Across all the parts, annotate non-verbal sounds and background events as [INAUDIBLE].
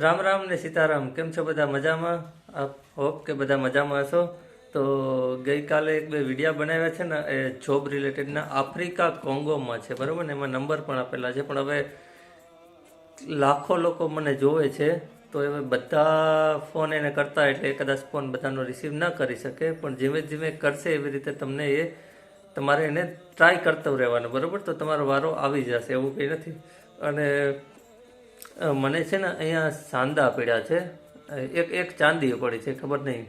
રામ રામ ને સીતારામ. કેમ છો બધા મજામાં? આપ હોપ કે બધા મજામાં હશો. તો ગઈકાલે એક બે વિડીયા બનાવ્યા છે ને, એ જોબ રિલેટેડના આફ્રિકા કોંગોમાં છે, બરાબર ને? એમાં નંબર પણ આપેલા છે, પણ હવે લાખો લોકો મને જોવે છે, તો હવે બધા ફોન એને કરતા એટલે કદાચ ફોન બધાનો રિસીવ ના કરી શકે, પણ ધીમે ધીમે કરશે એવી રીતે તમને એ તમારે એને ટ્રાય કરતું રહેવાનું, બરાબર? તો તમારો વારો આવી જશે, એવું કંઈ નથી. અને મને છે ને અહીંયા સાંદા પડ્યા છે. એક એક ચાંદી પડી છે, ખબર નહીં.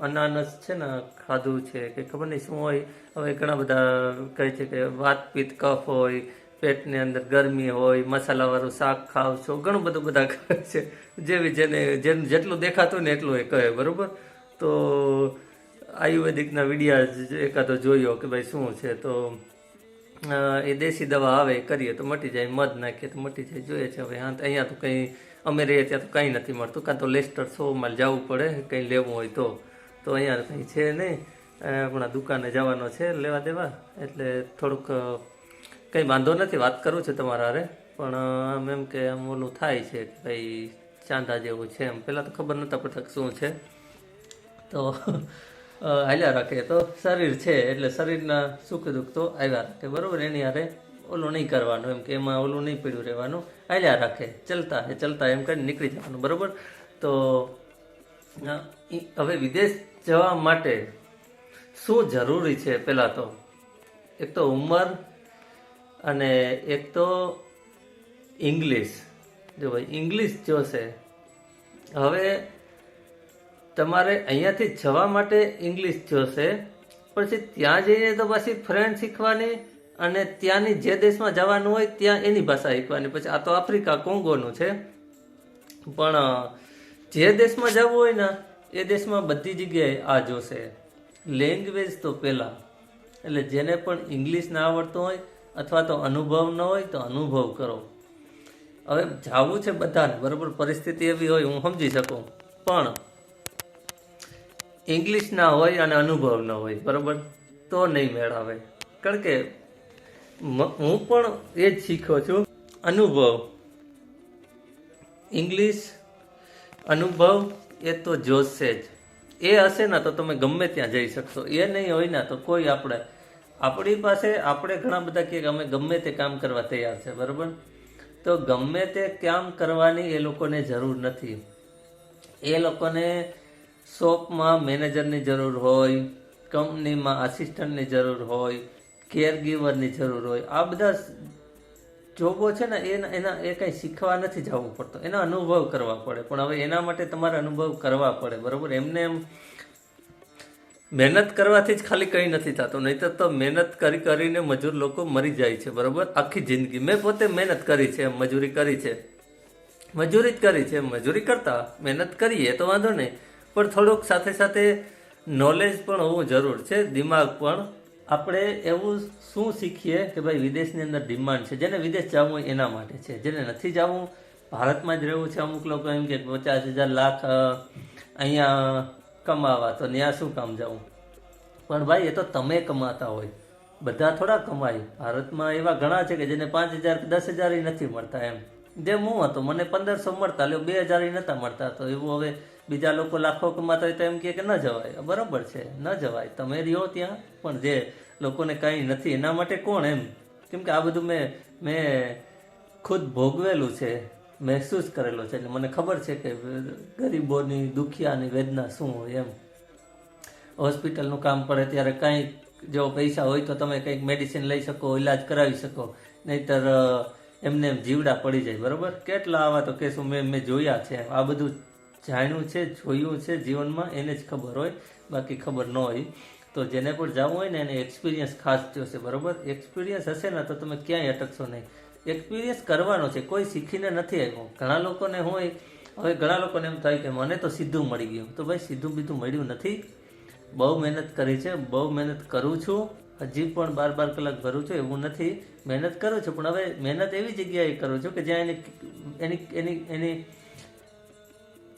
અનાનસ છે ને, ખાધું છે, કે ખબર નહીં શું હોય. હવે ઘણા બધા કહે છે કે વાત પિત્ત કફ હોય, પેટની અંદર ગરમી હોય, મસાલાવાળું શાક ખાવ છો, ઘણું બધું બધા [LAUGHS] કહે છે. જેવી જેને, જેમ જેટલું દેખાતું ને એટલું એ કહે, બરાબર? તો આયુર્વેદિકના વિડીયા એકાદો જોયો કે ભાઈ શું છે, તો એ દેશી દવા આવે કરીએ તો મટી જાય, મધ નાખીએ તો મટી જાય. જોઈએ છે હવે, હા અહીંયા તો કંઈ અમે રહીએ ત્યાં તો કંઈ નથી મળતું. કાં તો લેસ્ટર સો માલ જવું પડે, કંઈ લેવું હોય તો. તો અહીંયા કંઈ છે નહીં. હમણાં દુકાને જવાનો છે, લેવા દેવા. એટલે થોડુંક કંઈ વાંધો નથી, વાત કરું છું તમારા હારે. પણ આમ એમ કે આમ ઓલું થાય છે કે ભાઈ ચાંદા જેવું છે એમ. પહેલાં તો ખબર નહોતા પડતા શું છે. તો હાલ્યા રાખે તો શરીર છે, એટલે શરીરના સુખ દુઃખ તો આવ્યા રાખે. બરાબર? એની હારે ઓલું નહીં કરવાનું, એમ કે એમાં ઓલું નહીં પડ્યું રહેવાનું. હાલ્યા રાખે. ચલતા હે, ચલતા એમ કરીને નીકળી જવાનું. બરાબર? તો હવે વિદેશ જવા માટે શું જરૂરી છે પહેલાં તો? એક તો ઉંમર અને એક તો ઇંગ્લિશ. જો ભાઈ, ઇંગ્લિશ જોશે. હવે તમારે અહીંયાથી જવા માટે ઇંગ્લિશ જોશે. પછી ત્યાં જઈને તો પછી ફ્રેન્ડ શીખવાની અને ત્યાંની જે દેશમાં જવાનું હોય ત્યાં એની ભાષા શીખવાની. પછી આ તો આફ્રિકા કોંગોનું છે. પણ જે દેશમાં જવું હોય ને, એ દેશમાં બધી જગ્યાએ આ જોશે. લેંગ્વેજ તો પહેલાં. એટલે જેને પણ ઇંગ્લિશ ના આવડતું હોય અથવા તો અનુભવ ન હોય તો અનુભવ કરો. હવે જાવું છે બધાને, બરાબર? પરિસ્થિતિ એવી હોય, હું સમજી શકું. પણ ઇંગ્લિશ ના હોય અને અનુભવ ન હોય, બરાબર? તો નહીં મેળ આવે કારણ કે હું પણ એ જ શીખ્યો છું. અનુભવ. ઇંગ્લિશ અનુભવ, એ તો જોશે જ. એ હશે ને તો તમે ગમે ત્યાં જઈ શકશો. એ નહીં હોય ને તો કોઈ આપણે, આપણી પાસે આપણે ઘણા બધા કહીએ કે અમે ગમે તે કામ કરવા તૈયાર છે, બરાબર? તો ગમે તે કામ કરવાની એ લોકોને જરૂર નથી. એ લોકોને શોપમાં મેનેજરની જરૂર હોય, કંપનીમાં આસિસ્ટન્ટની જરૂર હોય કેર ગીવરની જરૂર હોય, આ બધા જોબો છે ને એના એના, એ કંઈ શીખવા નથી જવું પડતું. એના અનુભવ કરવા પડે. પણ હવે એના માટે તમારે અનુભવ કરવા પડે, બરાબર? એમને એમ મહેનત કરવાથી જ ખાલી કંઈ નથી થતું. નહીંતર તો મહેનત કરી, કરીને મજૂર લોકો મરી જાય છે, બરાબર? આખી જિંદગી. મેં પોતે મહેનત કરી છે, મજૂરી કરી છે. મજૂરી જ કરી છે, મજૂરી કરતા મહેનત કરીએ તો વાંધો નહીં. પણ થોડુંક સાથે સાથે નોલેજ પણ હોવું જરૂર છે. દિમાગ પણ. આપણે એવું શું શીખીએ કે ભાઈ વિદેશની અંદર ડિમાન્ડ છે? જેને વિદેશ જવું એના માટે છે. જેને નથી જવું, ભારતમાં જ રહેવું છે અમુક લોકો એમ કે પચાસ હજાર લાખ અહીંયા કમાવા, તો ત્યાં શું કામ જવું? પણ ભાઈ એ તો તમે કમાતા હોય. બધા થોડા કમાય. ભારતમાં એવા ઘણા છે કે જેને પાંચ હજાર કે દસ હજાર નથી મળતા એમ. જેમ હું હતો, મને પંદરસો મળતા એટલે બે હજાર નહોતા મળતા. તો એવું હવે બીજા લોકો લાખો કમાતા હોય તો એમ કે ન જવાય. બરાબર છે, ન જવાય. તમે રહ્યો ત્યાં, પણ જે લોકોને કંઈ નથી, એના માટે કોણ એમ? કેમ કે આ બધું મેં મેં ખુદ ભોગવેલું છે, મહેસૂસ કરેલો છે. એટલે મને ખબર છે કે ગરીબોની દુખિયાની વેદના શું હોય એમ. હોસ્પિટલનું કામ પડે ત્યારે કાંઈ જો પૈસા હોય તો તમે કંઈક મેડિસિન લઈ શકો, ઈલાજ કરાવી શકો. નહીતર એમને એમ જીવડા પડી જાય. બરાબર? કેટલા આવા તો કેસો મેં મેં જોયા છે. આ બધું જાણ્યું છે, જોયું છે, જીવનમાં એને જ ખબર હોય, બાકી ખબર ન હોય. તો જેને પણ જવું હોય ને એને એક્સપિરિયન્સ ખાસ જોશે, બરાબર? એક્સપિરિયન્સ હશે ને તો તમે ક્યાંય અટકશો નહીં. એક્સપિરિયન્સ કરવાનો છે, કોઈ શીખીને નથી આવ્યો. ઘણા લોકોને હોય હવે ઘણા લોકોને એમ થાય કે મને તો સીધું મળી ગયું. તો ભાઈ, સીધું બીધું મળ્યું નથી. બહુ મહેનત કરી છે, બહુ મહેનત કરું છું. હજી પણ બાર બાર કલાક ભરું છું, એવું નથી. મહેનત કરું છું, પણ હવે મહેનત એવી જગ્યાએ કરું છું કે જ્યાં એની એની એની એની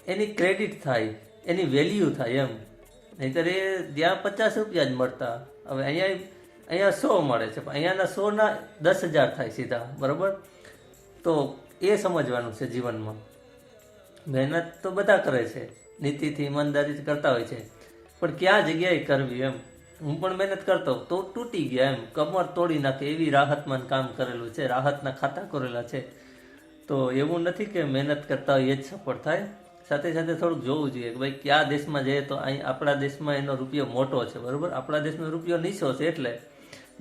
એની ક્રેડિટ થાય, એની વેલ્યુ થાય એમ. નહીંતર એ ત્યાં પચાસ રૂપિયા જ મળતા. હવે અહીંયા અહીંયા સો મળે છે, પણ અહીંયાના સોના દસ હજાર થાય સીધા, બરાબર? તો એ સમજવાનું છે જીવનમાં. મહેનત તો બધા કરે છે, નીતિથી, ઈમાનદારીથી કરતા હોય છે. પણ ક્યાં જગ્યાએ કરવી એમ? હું પણ મહેનત કરતો, તો તૂટી ગયા એમ. કમર તોડી નાખે એવી રાહતમાં કામ કરેલું છે, રાહતના ખાતા કરેલા છે. તો એવું નથી કે મહેનત કરતા હોય એ જ સફળ થાય. સાથે સાથે થોડુંક જોવું જોઈએ કે ભાઈ કયા દેશમાં જઈએ તો અહીં આપણા દેશમાં એનો રૂપિયો મોટો છે, બરાબર? આપણા દેશનો રૂપિયો નીચો છે એટલે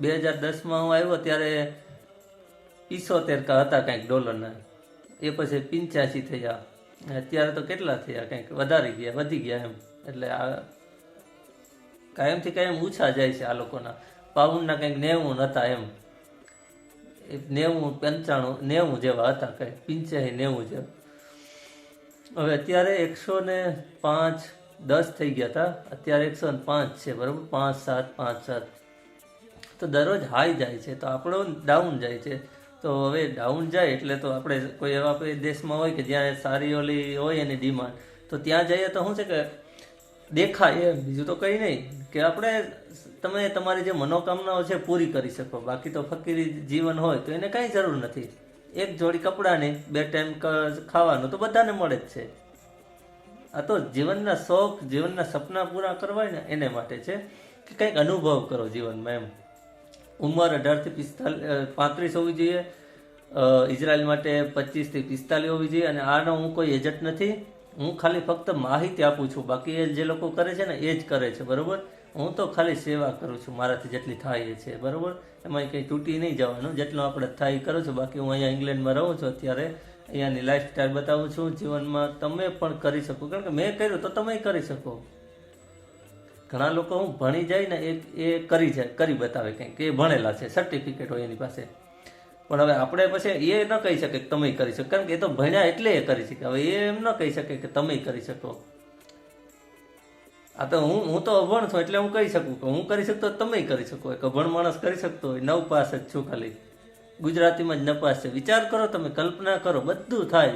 બે હજાર દસમાં હું આવ્યો ત્યારે ઈસોતેર હતા કંઈક ડોલરના. એ પછી પિંચ્યાસી થયા. અત્યારે તો કેટલા થયા? કંઈક વધારી ગયા, વધી ગયા એમ. એટલે આ કાયમથી કાયમ ઓછા જાય છે આ લોકોના. પાઉન્ડના કંઈક નેવું હતા એમ. નેવું પંચાણું, નેવું જેવા હતા કંઈક, પિંચ્યાસી નેવું જેવા. હવે અત્યારે એકસો ને પાંચ દસ થઈ ગયા હતા અત્યારે એકસો ને પાંચ છે, બરાબર? પાંચ સાત પાંચ સાત. તો દરરોજ હાઈ જાય છે, તો આપણો ડાઉન જાય છે. તો હવે ડાઉન જાય એટલે તો આપણે કોઈ એવા કોઈ દેશમાં હોય કે જ્યાં સારી ઓલી હોય એની ડિમાન્ડ. તો ત્યાં જઈએ તો શું છે કે દેખાય એમ, બીજું તો કંઈ નહીં. કે આપણે તમે તમારી જે મનોકામનાઓ છે પૂરી કરી શકો. બાકી તો ફકીરી જીવન હોય તો એને કાંઈ જરૂર નથી. એક જોડી કપડાની બે ટાઈમ ખાવાનું તો બધાને મળે જ છે. આ તો જીવનના શોખ, જીવનના સપના પૂરા કરવા ને એને માટે છે કે કંઈક અનુભવ કરો જીવનમાં એમ. ઉંમર અઢારથી પિસ્તાલીસ પાંત્રીસ હોવી જોઈએ. ઇઝરાયલ માટે પચીસથી પિસ્તાલીસ હોવી જોઈએ અને આનો હું કોઈ એજન્ટ નથી. હું ખાલી ફક્ત માહિતી આપું છું. બાકી એ જે લોકો કરે છે ને એ જ કરે છે, બરોબર? હું તો ખાલી સેવા કરું છું, મારાથી જેટલી થાય એ છે, બરાબર? એમાં કંઈ તૂટી નહીં જવાનું, જેટલું આપણે થાય કરું છું. બાકી હું અહીંયા ઇંગ્લેન્ડમાં રહું છું અત્યારે, અહીંયાની લાઈફસ્ટાઈલ બતાવું છું, જીવનમાં તમે પણ કરી શકો. કારણ કે મેં કર્યું તો તમે કરી શકો. ઘણા લોકો હું ભણી જાય ને એ એ કરી જાય, કરી બતાવે કંઈક, એ ભણેલા છે સર્ટિફિકેટ હોય એની પાસે. પણ હવે આપણે પછી એ ન કહી શકે કે તમે કરી શકો. કારણ કે એ તો ભણ્યા એટલે એ કરી શકે. હવે એ એમ ન કહી શકે કે તમે કરી શકો. આ તો હું હું તો અભણ છું, એટલે હું કહી શકું કે હું કરી શકતો તમે કરી શકો. એક અભણ માણસ કરી શકતો હોય નવ પાસ જ છું ખાલી. ગુજરાતીમાં જ નપાસ છે. વિચાર કરો તમે, કલ્પના કરો, બધું થાય.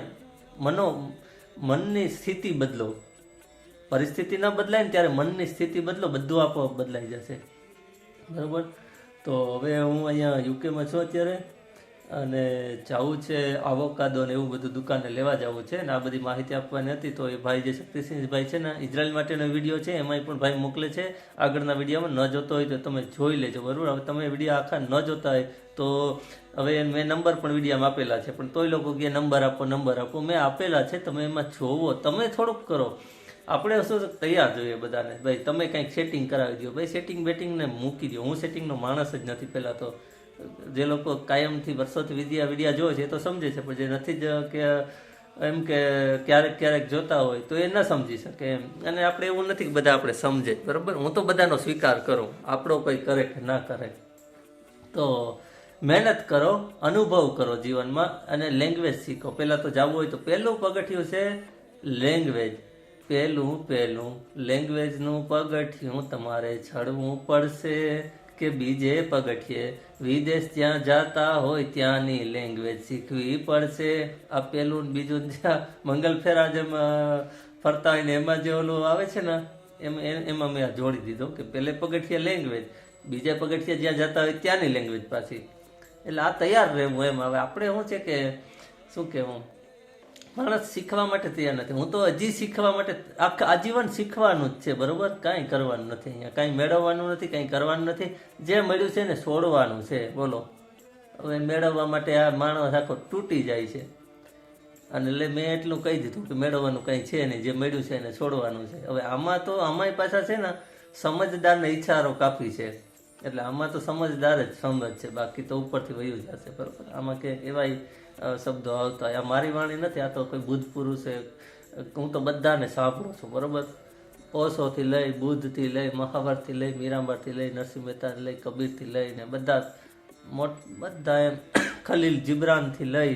મનો મનની સ્થિતિ બદલો. પરિસ્થિતિ ના બદલાય ને ત્યારે મનની સ્થિતિ બદલો, બધું આપોઆપ બદલાઈ જશે. બરાબર? તો હવે હું અહીંયા યુકેમાં છું અત્યારે. અને જવું છે આવોકાદો ને એવું બધું દુકાને લેવા જવું છે ને આ બધી માહિતી આપવાની હતી તો એ ભાઈ જે શક્તિસિંહભાઈ છે ને ઇઝરાયલ માટેનો વીડિયો છે, એમાંય પણ ભાઈ મોકલે છે. આગળના વિડીયોમાં ન જોતો હોય તો તમે જોઈ લેજો બરાબર? હવે તમે વીડિયો આખા ન જોતા હોય તો હવે મેં નંબર પણ વિડીયામાં આપેલા છે, પણ તોય લોકો કે નંબર આપો નંબર આપો. મેં આપેલા છે, તમે એમાં જોવો. તમે થોડુંક કરો. આપણે શું તૈયાર જોઈએ બધાને? ભાઈ, તમે કંઈક સેટિંગ કરાવી દો ભાઈ સેટિંગ બેટિંગને મૂકી દો હું સેટિંગનો માણસ જ નથી પહેલાં તો. જે લોકો કાયમથી વર્ષોથી વિદ્યા વિડિયા જોવે છે એ તો સમજે છે, પણ જે નથી જ કે એમ કે ક્યારેક ક્યારેક જોતા હોય તો એ ન સમજી શકે એમ. અને આપણે એવું નથી કે બધા આપણે સમજે, બરાબર? હું તો બધાનો સ્વીકાર કરું. આપણો કોઈ કરે કે ના કરે. તો મહેનત કરો, અનુભવ કરો જીવનમાં અને લેંગ્વેજ શીખો. પહેલાં તો જવું હોય તો પહેલું પગથિયું છે લેંગ્વેજ. પહેલું પહેલું લેંગ્વેજનું પગથિયું તમારે છડવું પડશે. કે બીજે પગઠીએ વિદેશ ત્યાં જાતા હોય ત્યાંની લેંગ્વેજ શીખવી પડશે. આ પેલું બીજું જ્યાં મંગલ ફેરા જેમ ફરતા હોય ને એમાં જે ઓલું આવે છે ને, એમ, એમાં મેં જોડી દીધો કે પહેલે પગઠીએ લેંગ્વેજ બીજે પગથિયે જ્યાં જતા હોય ત્યાંની લેંગ્વેજ પાછી. એટલે આ તૈયાર રહેવું એમ. હવે આપણે શું છે કે, શું કહેવું? માણસ શીખવા માટે તૈયાર નથી. હું તો હજી શીખવા માટે આખા આજીવન શીખવાનું જ છે, બરોબર? કાંઈ કરવાનું નથી અહીંયા. કાંઈ મેળવવાનું નથી, કાંઈ કરવાનું નથી. જે મળ્યું છે ને છોડવાનું છે, બોલો. હવે મેળવવા માટે આ માણસ આખો તૂટી જાય છે. અને એટલે મેં એટલું કહી દીધું કે મેળવવાનું કંઈ છે નહીં. જે મળ્યું છે એને છોડવાનું છે. હવે આમાં તો અમારી પાછા છે ને, સમજદારને ઈચ્છારો કાપી છે. એટલે આમાં તો સમજદાર જ સમજ છે. બાકી તો ઉપરથી વયું જશે બરોબર? આમાં કે એવાય શબ્દો આવતા આ મારી વાણી નથી, આ તો કોઈ બુદ્ધ પુરુષે હું તો બધાને સાંભળું છું, બરોબર? ઓશોથી લઈ, બુદ્ધથી લઈ, મહાભારતથી લઈ, મીરાંબાથી લઈ, નરસિંહ મહેતાથી લઈ, કબીરથી લઈને બધા મોટ, બધા એમ ખલીલ જિબ્રાનથી લઈ,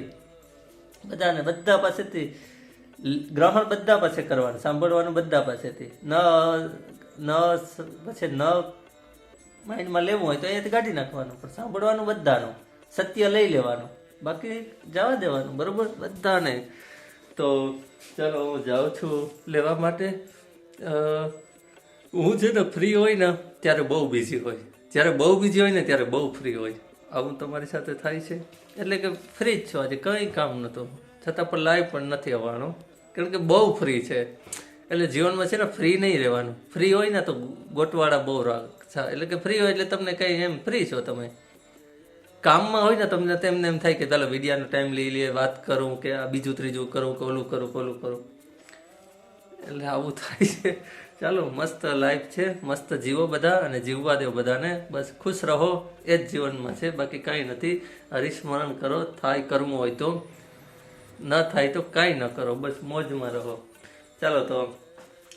બધાને બધા પાસેથી ગ્રહણ બધા પાસે કરવાનું, સાંભળવાનું બધા પાસેથી. ન ન, પછી ન માઇન્ડમાં લેવું હોય તો અહીંયાથી કાઢી નાખવાનું, પણ સાંભળવાનું બધાનું, સત્ય લઈ લેવાનું. બાકી જવા દેવાનું, બરોબર? બધાને. તો ચાલો, હું જાઉં છું લેવા માટે. હું છે ને ફ્રી હોય ને, ત્યારે બહુ બિઝી હોય. જ્યારે બહુ બિઝી હોય ને, ત્યારે બહુ ફ્રી હોય. આવું તમારી સાથે થાય છે? એટલે કે ફ્રી જ છો આજે, કંઈ કામ નહોતું. છતાં પણ લાઈવ પણ નથી આવવાનું. કારણ કે બહુ ફ્રી છે. એટલે જીવનમાં છે ને ફ્રી નહીં રહેવાનું. ફ્રી હોય ને તો ગોટવાળા બહુ રાખ એટલે કે ફ્રી હોય એટલે તમને કંઈ એમ ફ્રી છો તમે. કામમાં હોય ને તમને તેમને એમ થાય કે ચાલો વિડિયાનો ટાઈમ લઈ લઈએ, વાત કરું કે આ બીજું ત્રીજું કરું કે ઓલું કરું પેલું કરું. એટલે આવું થાય છે. ચાલો, મસ્ત લાઈફ છે, મસ્ત જીવો બધા અને જીવવા દેવો બધાને. બસ ખુશ રહો, એ જ જીવનમાં છે, બાકી કાંઈ નથી. હરિસ્મરણ કરો, થાય કરવું હોય તો. ન થાય તો કાંઈ ન કરો, બસ મોજમાં રહો. ચાલો તો,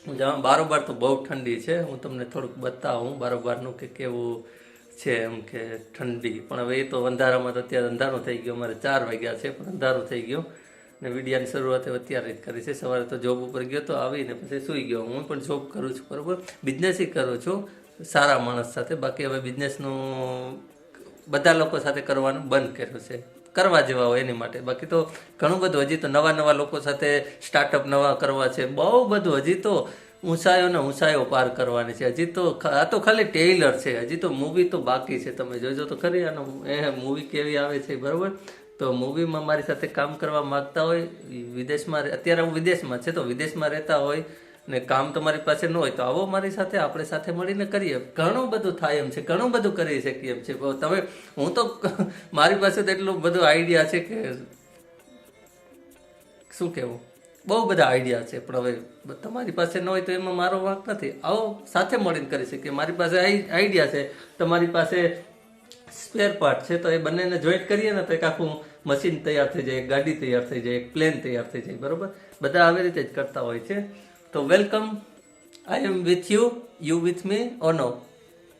હું જાઉં બારોબાર તો બહુ ઠંડી છે. હું તમને થોડુંક બતાવું બારોબારનું કે કેવું. છે એમ કે ઠંડી. પણ હવે એ તો અંધારામાં તો અત્યારે અંધારું થઈ ગયું. અમારે ચાર વાગ્યા છે, પણ અંધારું થઈ ગયું. ને વિડિયાની શરૂઆત અત્યારે જ કરી છે. સવારે તો જોબ ઉપર ગયો તો આવીને પછી સૂઈ ગયો. હું પણ જોબ કરું છું, બરાબર? બિઝનેસય કરું છું, સારા માણસ સાથે. બાકી હવે બિઝનેસનું બધા લોકો સાથે કરવાનું બંધ કર્યું છે. કરવા જેવા હોય એની માટે. બાકી તો ઘણું બધું હજી તો નવા નવા લોકો સાથે સ્ટાર્ટઅપ નવા કરવા છે. બહુ બધું હજી તો ઊંચાઈઓ ને ઊંચાઈઓ પાર કરવાની છે. હજી તો આ તો ખાલી ટેઇલર છે. હજી તો મૂવી તો બાકી છે. તમે જોજો તો ખરી આનો એ મૂવી કેવી આવે છે બરાબર? તો મૂવીમાં મારી સાથે કામ કરવા માગતા હોય વિદેશમાં અત્યારે હું વિદેશમાં છે, તો વિદેશમાં રહેતા હોય ને કામ તમારી પાસે ન હોય, તો આવો મારી સાથે, આપણે સાથે મળીને કરીએ. ઘણું બધું થાય એમ છે, ઘણું બધું કરી શકીએ એમ છે. તમે હું તો [LAUGHS] મારી પાસે તો એટલું બધું આઈડિયા છે કે શું કહેવું? બહુ બધા આઈડિયા છે, પણ હવે તમારી પાસે ન હોય તો એમાં મારો વાંક નથી. આવો સાથે મળીને કરી શકીએ. મારી પાસે આઈડિયા છે, તમારી પાસે સ્પેર પાર્ટ છે, તો એ બંનેને જોઈન્ટ કરીએ ને તો એક આખું મશીન તૈયાર થઈ જાય ગાડી તૈયાર થઈ જાય પ્લેન તૈયાર થઈ જાય, બરાબર? બધા આવી રીતે જ કરતા હોય છે. તો welcome I am with you you with me ઓ નો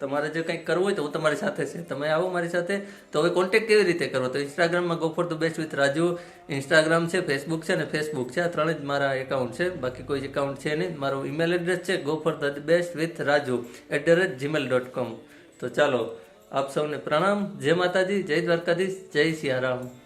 તમારે જે કંઈક કરવું હોય તો હું તમારી સાથે છે. તમે આવો મારી સાથે. તો હવે કોન્ટેક્ટ કેવી રીતે કરો? તો ઇન્સ્ટાગ્રામમાં go for the best with Raju. Instagram છે ફેસબુક છે અને ફેસબુક છે. આ ત્રણે જ મારા એકાઉન્ટ છે. બાકી કોઈ એકાઉન્ટ છે નહીં. મારું ઈમેલ એડ્રેસ છે go for the best with Raju at the rate Gmail dot com તો ચાલો, આપ સૌને પ્રણામ. જય માતાજી, જય દ્વારકાધીશ, જય સિયારામ.